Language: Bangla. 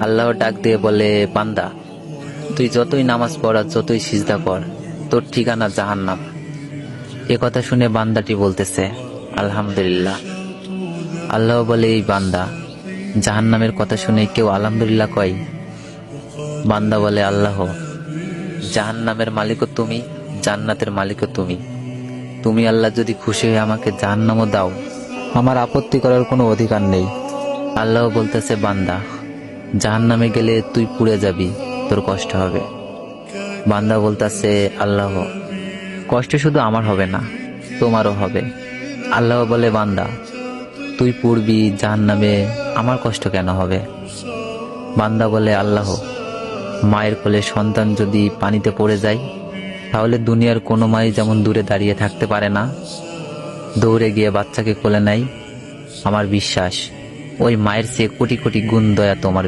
আল্লাহ ডাক দিয়ে বলে, বান্দা, তুই যতই নামাজ পড় যতই সিজদা কর, তোর ঠিকানা জাহান্নাম। এ কথা শুনে বান্দাটি বলতেছে, আলহামদুলিল্লাহ। আল্লাহ বলে, এই বান্দা, জাহান্নামের কথা শুনে কেউ আলহামদুলিল্লাহ কয়? বান্দা বলে, আল্লাহ, জাহান্নামের মালিকও তুমি, জান্নাতের মালিকও তুমি। তুমি আল্লাহ যদি খুশি হয়ে আমাকে জাহান্নামও দাও, আমার আপত্তি করার কোনো অধিকার নেই। আল্লাহ বলতেছে, বান্দা জাহান্নামে গেলে তুই পুড়ে যাবি, তোর কষ্ট হবে। বান্দা বলতেছে, আল্লাহ, কষ্ট শুধু আমার হবে না, তোমারও হবে। আল্লাহ বলে, বান্দা, তুই পুড়বি জাহান্নামে, আমার কষ্ট কেন হবে? বান্দা বলে, আল্লাহ, মায়ের কোলে সন্তান যদি পানিতে পড়ে যায়, তাহলে দুনিয়ার কোনো মাই যেমন দূরে দাঁড়িয়ে থাকতে পারে না, দৌড়ে গিয়ে বাচ্চাকে কোলে নেয়। আমার বিশ্বাস, ওই মায়ের চেয়ে কোটি কোটি গুণ দয়া তোমার